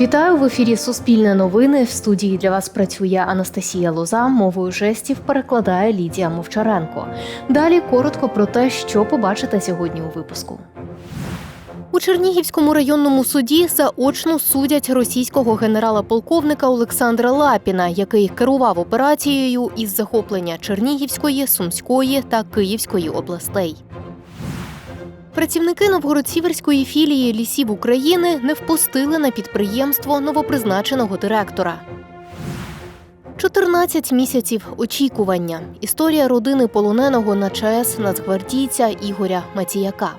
Вітаю в ефірі Суспільне новини. В студії для вас працює Анастасія Лоза. Мовою жестів перекладає Лідія Мовчаренко. Далі коротко про те, що побачите сьогодні у випуску. У Чернігівському районному суді заочно судять російського генерала-полковника Олександра Лапіна, який керував операцією із захоплення Чернігівської, Сумської та Київської областей. Працівники Новгород-Сіверської філії лісів України не впустили на підприємство новопризначеного директора. 14 місяців очікування. Історія родини полоненого на ЧАЕС нацгвардійця Ігоря Матіяка.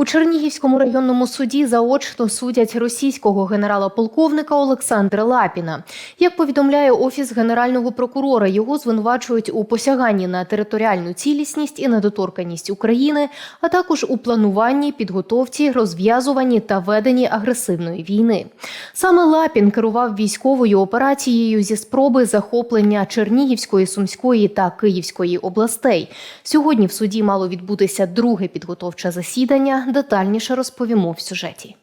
У Чернігівському районному суді заочно судять російського генерала-полковника Олександра Лапіна. Як повідомляє офіс генерального прокурора, його звинувачують у посяганні на територіальну цілісність і недоторканність України, а також у плануванні, підготовці, розв'язуванні та веденні агресивної війни. Саме Лапін керував військовою операцією зі спроби захоплення Чернігівської, Сумської та Київської областей. Сьогодні в суді мало відбутися друге підготовче засідання. Детальніше розповімо в сюжеті.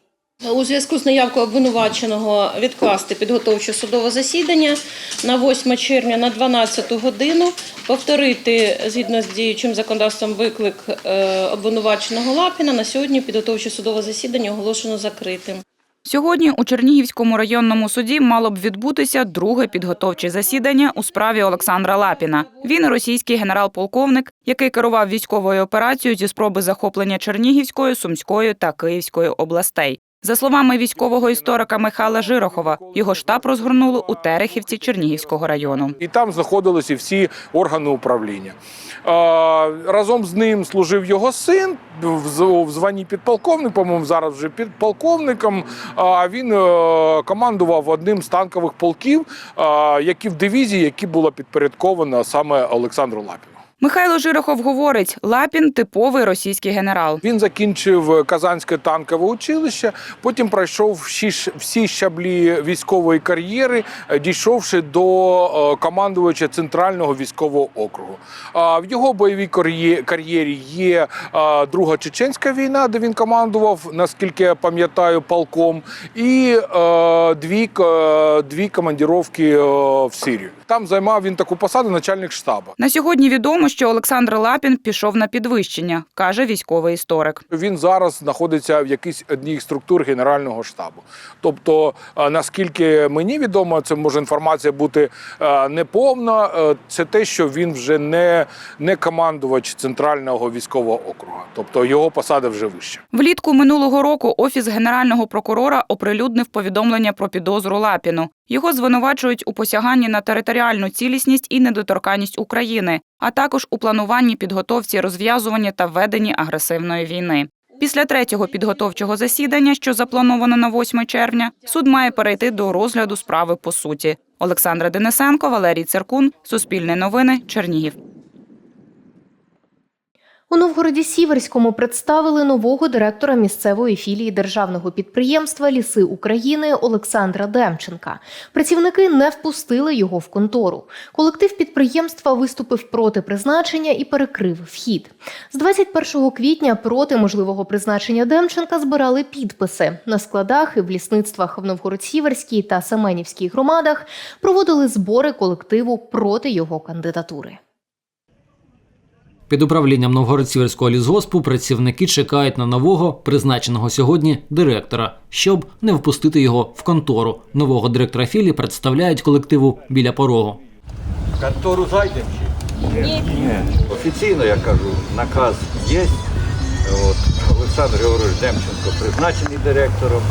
У зв'язку з наявкою обвинуваченого відкласти підготовче судове засідання на 8 червня на 12 годину, повторити згідно з діючим законодавством виклик е, обвинуваченого Лапіна. На сьогодні підготовче судове засідання оголошено закритим. Сьогодні у Чернігівському районному суді мало б відбутися друге підготовче засідання у справі Олександра Лапіна. Він російський генерал-полковник, який керував військовою операцією зі спроби захоплення Чернігівської, Сумської та Київської областей. За словами військового історика Михайла Жирохова, його штаб розгорнули у Терехівці Чернігівського району. І там знаходилися всі органи управління. Разом з ним служив його син в званні підполковник, по-моєму, зараз вже підполковником. А він е, командував одним з танкових полків, які в дивізії, які була підпорядкована саме Олександру Лапіну. Михайло Жирохов говорить: Лапін типовий російський генерал. Він закінчив Казанське танкове училище, потім пройшов всі, всі щаблі військової кар'єри, е, дійшовши до е, командувача центрального військового округу. В його бойовій кар'є- кар'єрі є е, Друга Чеченська війна, де він командував, наскільки я пам'ятаю, полком, і е, дві, дві командіровки е, в Сирію. Там займав він таку посаду начальник штабу. На сьогодні відомо, що Олександр Лапін пішов на підвищення, каже військовий історик. Він зараз знаходиться в якійсь одній структур Генерального штабу. Тобто, е, наскільки мені відомо, це може інформація бути е, неповна. е, Це те, що він вже не, не командувач центрального військового округу, тобто його посада вже вища. Влітку минулого року офіс генерального прокурора оприлюднив повідомлення про підозру Лапіну. Його звинувачують у посяганні на територіальну цілісність і недоторканність України, а також у плануванні, підготовці, розв'язування та веденні агресивної війни. Після третього підготовчого засідання, що заплановано на 8 червня, суд має перейти до розгляду справи по суті. Олександра Денисенко, Валерій Циркун, Суспільне новини, Чернігів. У Новгороді Сіверському представили нового директора місцевої філії державного підприємства Ліси України Олександра Демченка. Працівники не впустили його в контору. Колектив підприємства виступив проти призначення і перекрив вхід. З 21 квітня проти можливого призначення Демченка збирали підписи на складах і в лісництвах в Новгород-Сіверській та Семенівській громадах. Проводили збори колективу проти його кандидатури. Під управлінням Новгород-Сіверського лісгоспу працівники чекають на нового, призначеного сьогодні, директора, щоб не впустити його в контору. Нового директора філії представляють колективу біля порогу. В контору зайдемо чи? Ні. Офіційно я кажу, наказ є. От, Олександр Георгійович Демченко призначений директором.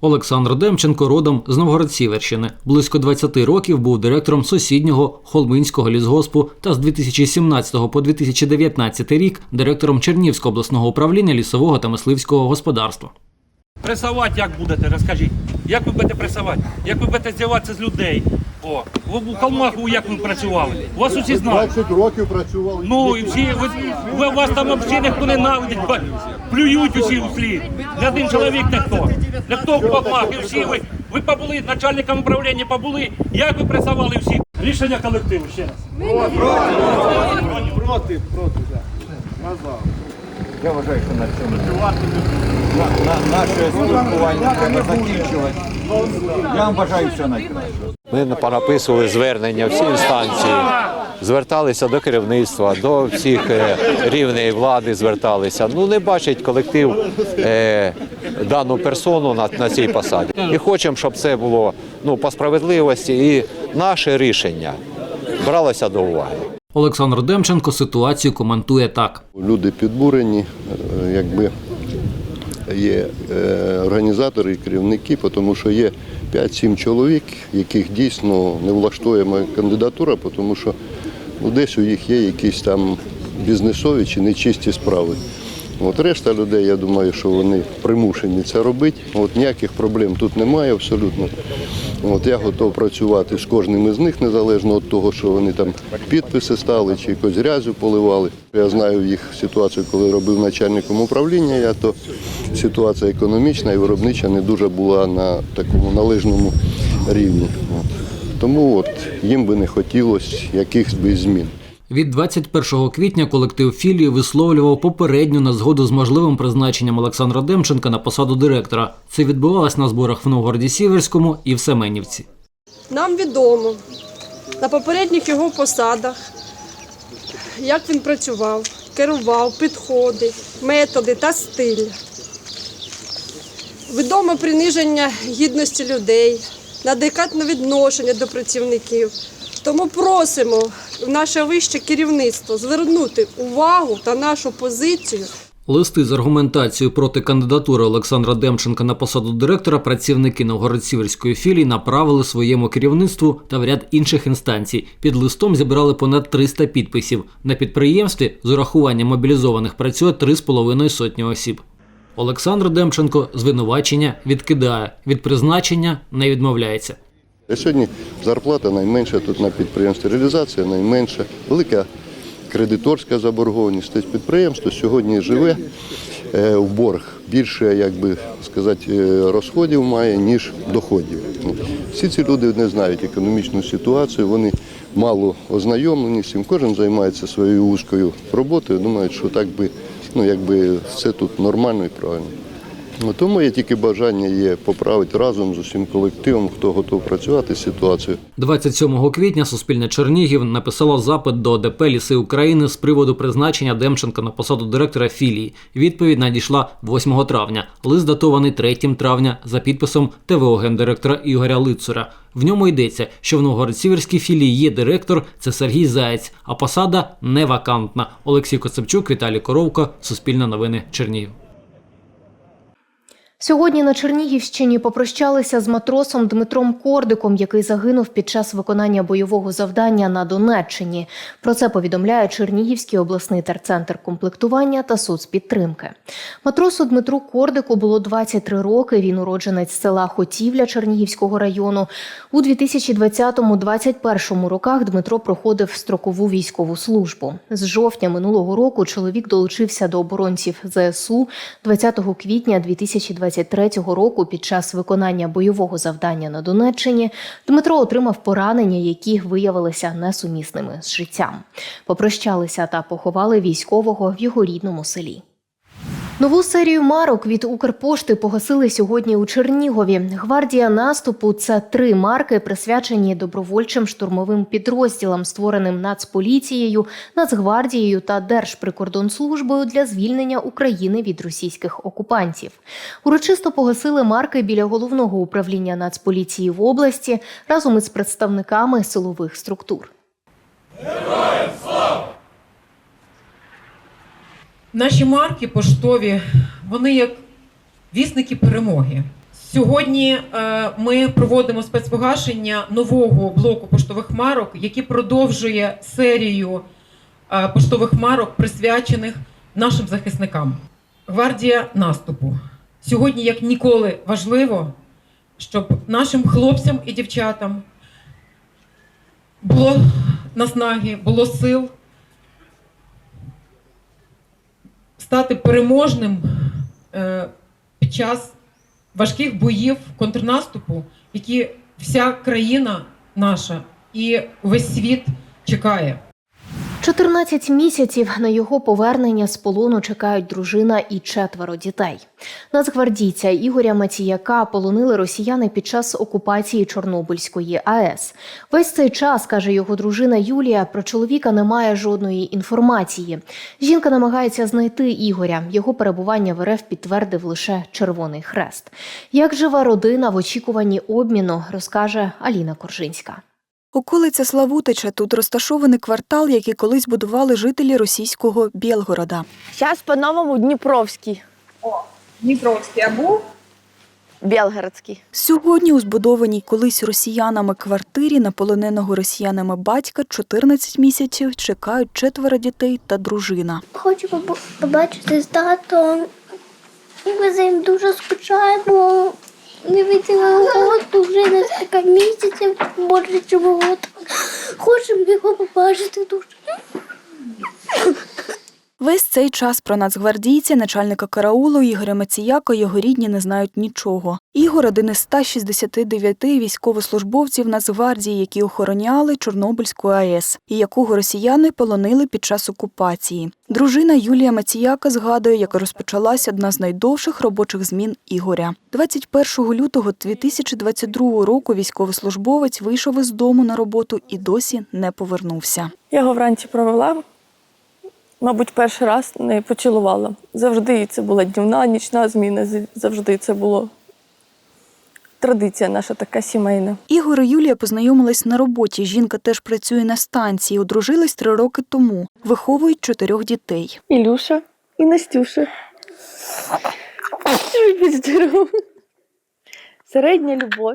Олександр Демченко родом з Новгород-Сіверщини. Близько 20 років був директором сусіднього Холминського лісгоспу та з 2017 по 2019 рік директором Чернівського обласного управління лісового та мисливського господарства. Пресувати як будете, розкажіть. Як ви будете пресувати? Як ви будете здіватися з людей? О, ви в Калмаху як ви працювали? У вас усі знають. 20 років працював. Ну і всі, ви, ви вас там взагалі ніхто ненавидить, плюють усі у слід. Ні один чоловік ніхто. Ніхто в Калмах, і всі ви, ви побули, начальником управління побули. Як ви пресували всі? Рішення колективу ще раз. Проти, проти, так. Назад. Я вважаю, що на цьому на, на, наше спілкування треба закінчувати. Я вам бажаю всього найкращого. Ми понаписували звернення всі інстанції, зверталися до керівництва, до всіх е, рівней влади зверталися. Ну не бачить колектив е, дану персону на, на цій посаді. І хочемо, щоб це було ну, по справедливості і наше рішення бралося до уваги. Олександр Демченко ситуацію коментує так. Люди підбурені, якби є е, організатори і керівники, тому що є 5-7 чоловік, яких дійсно не влаштує моя кандидатура, тому що ну, десь у їх є якісь там бізнесові чи нечисті справи. От решта людей, я думаю, що вони примушені це робити. От ніяких проблем тут немає абсолютно. От я готов працювати з кожним із них, незалежно від того, що вони там підписи стали чи якось грязю поливали. Я знаю їх ситуацію, коли робив начальником управління. Я то ситуація економічна і виробнича не дуже була на такому належному рівні. От. Тому от їм би не хотілося якихось би змін. Від 21 квітня колектив філії висловлював попередню незгоду з можливим призначенням Олександра Демченка на посаду директора. Це відбувалось на зборах в Новгороді Сіверському і в Семенівці. Нам відомо на попередніх його посадах, як він працював, керував, підходи, методи та стиль. Відомо приниження гідності людей, неадекватне відношення до працівників. Тому просимо наше вище керівництво звернути увагу та нашу позицію Листи з аргументацією проти кандидатури Олександра Демченка на посаду директора працівники Новгород-Сіверської філії направили своєму керівництву та в ряд інших інстанцій. Під листом зібрали понад 300 підписів. На підприємстві з урахуванням мобілізованих працює 3,5 сотні осіб. Олександр Демченко звинувачення відкидає, від призначення не відмовляється. Сьогодні зарплата найменша тут на підприємстві, реалізація найменша, велика кредиторська заборгованість. Тобто підприємство сьогодні живе е, в борг. Більше, як би сказати, е, розходів має, ніж доходів. Всі ці люди не знають економічну ситуацію, вони мало ознайомлені цим. Кожен займається своєю вузькою роботою, думають, що так би, ну, якби все тут нормально і правильно. Ну, Тому є тільки бажання є поправити разом з усім колективом, хто готов працювати з ситуацією. 27 квітня Суспільне Чернігів написало запит до ДП Ліси України з приводу призначення Демченка на посаду директора філії. Відповідь надійшла 8 травня. Лист датований 3 травня за підписом ТВО гендиректора Ігоря Лицура. В ньому йдеться, що в Новгород-Сіверській філії є директор, це Сергій Заєць, а посада не вакантна. Олексій Коцепчук, Віталій Коровко, Суспільне новини Чернігів. Сьогодні на Чернігівщині попрощалися з матросом Дмитром Кордиком, який загинув під час виконання бойового завдання на Донеччині. Про це повідомляє Чернігівський обласний терцентр комплектування та соцпідтримки. Матросу Дмитру Кордику було 23 роки. Він уродженець села Хотівля Чернігівського району. У 2020-2021 роках Дмитро проходив строкову військову службу. З жовтня минулого року чоловік долучився до оборонців ЗСУ 20 квітня 2023 року під час виконання бойового завдання на Донеччині Дмитро отримав поранення, які виявилися несумісними з життям. Попрощалися та поховали військового в його рідному селі. Нову серію марок від Укрпошти погасили сьогодні у Чернігові. Гвардія наступу це три марки, присвячені добровольчим штурмовим підрозділам, створеним Нацполіцією, Нацгвардією та Держприкордонслужбою для звільнення України від російських окупантів. Урочисто погасили марки біля головного управління Нацполіції в області разом із представниками силових структур. Наші марки поштові, вони як вісники перемоги. Сьогодні е, ми проводимо спецпогашення нового блоку поштових марок, який продовжує серію е, поштових марок, присвячених нашим захисникам. Гвардія наступу. Сьогодні, як ніколи, важливо, щоб нашим хлопцям і дівчатам було наснаги, було сил стати переможним е, під час важких боїв контрнаступу, які вся країна наша і весь світ чекає. 14 місяців на його повернення з полону чекають дружина і четверо дітей. Нацгвардійця Ігоря Матіяка полонили росіяни під час окупації Чорнобильської АЕС. Весь цей час, каже його дружина Юлія, про чоловіка немає жодної інформації. Жінка намагається знайти Ігоря. Його перебування в РФ підтвердив лише Червоний Хрест. Як живе родина в очікуванні обміну, розкаже Аліна Коржинська. Околиця Славутича тут розташований квартал, який колись будували жителі російського Білгорода. Зараз по-новому Дніпровський, Дніпровський, а був? Білгородський. Сьогодні у збудованій колись росіянами квартирі на полоненого росіянами батька 14 місяців чекають четверо дітей та дружина. Хочу побу- побачити з татом. Ми за ним дуже скучаємо. Не виділи його вже декілька місяців, може, чому. Хочемо його побачити дуже. Весь цей час про нацгвардійця, начальника караулу Ігоря Маціяка його рідні не знають нічого. Ігор один із 169 військовослужбовців Нацгвардії, які охороняли Чорнобильську АЕС, і якого росіяни полонили під час окупації. Дружина Юлія Маціяка згадує, як розпочалась одна з найдовших робочих змін Ігоря. 21 лютого 2022 року військовослужбовець вийшов із дому на роботу і досі не повернувся. Я його вранці провела. Мабуть, перший раз не поцілувала. Завжди це була днівна, нічна зміна. Завжди це було традиція наша така сімейна. Ігор і Юлія познайомились на роботі. Жінка теж працює на станції. Одружились три роки тому. Виховують чотирьох дітей. Ілюша і Настюша. Середня любов.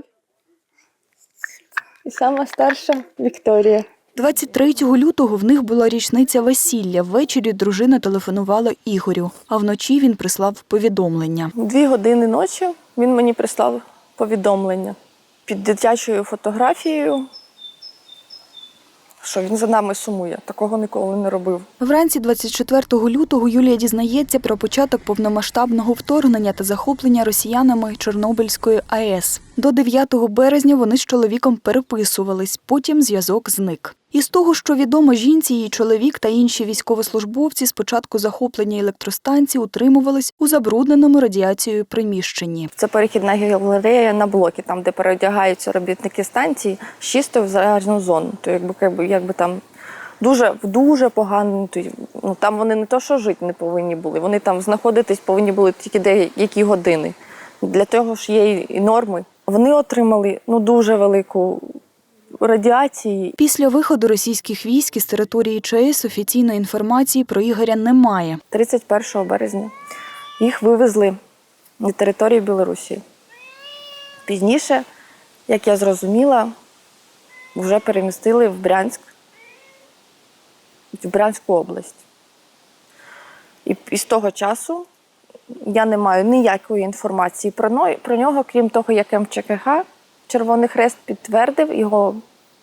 І сама старша Вікторія. 23 лютого в них була річниця весілля. Ввечері дружина телефонувала Ігорю, а вночі він прислав повідомлення. Дві години ночі він мені прислав повідомлення під дитячою фотографією, що він за нами сумує. Такого ніколи не робив. Вранці 24 лютого Юлія дізнається про початок повномасштабного вторгнення та захоплення росіянами Чорнобильської АЕС. До 9 березня вони з чоловіком переписувались, потім зв'язок зник. Із того, що відомо жінці, її чоловік та інші військовослужбовці з початку захоплення електростанції утримувались у забрудненому радіацією приміщенні. Це перехідна галерея на блоки, там, де переодягаються робітники станції, з чисто в заражену зону. То якби, якби, якби там дуже, в дуже погано. Ну, там вони не то, що жити не повинні були, вони там знаходитись повинні були тільки деякі години. Для того ж є і норми. Вони отримали ну, дуже велику радіацію. Після виходу російських військ із території ЧАЕС офіційної інформації про Ігоря немає. 31 березня їх вивезли на територію Білорусі. Пізніше, як я зрозуміла, вже перемістили в Брянськ, в Брянську область. І, і з того часу я не маю ніякої інформації про, про нього, крім того, як МЧКГ Червоний Хрест підтвердив його,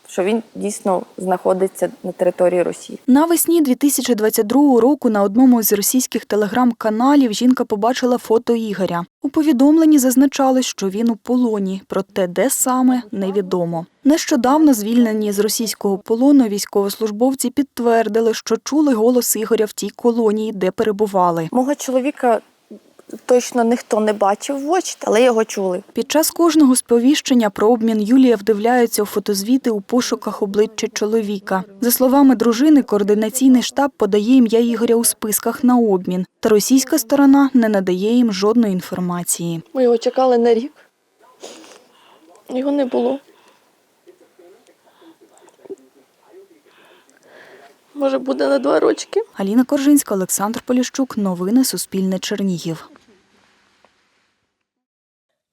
що він дійсно знаходиться на території Росії. Навесні 2022 року на одному з російських телеграм-каналів жінка побачила фото Ігоря. У повідомленні зазначалось, що він у полоні, проте де саме невідомо. Нещодавно звільнені з російського полону військовослужбовці підтвердили, що чули голос Ігоря в тій колонії, де перебували. Мого чоловіка точно ніхто не бачив в очі, але його чули. Під час кожного сповіщення про обмін Юлія вдивляється у фотозвіти у пошуках обличчя чоловіка. За словами дружини, координаційний штаб подає ім'я Ігоря у списках на обмін, та російська сторона не надає їм жодної інформації. Ми його чекали на рік. Його не було. Може, буде на два рочки. Аліна Коржинська, Олександр Поліщук. Новини Суспільне Чернігів.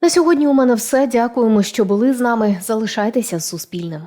На сьогодні у мене все. Дякуємо, що були з нами. Залишайтеся з Суспільним.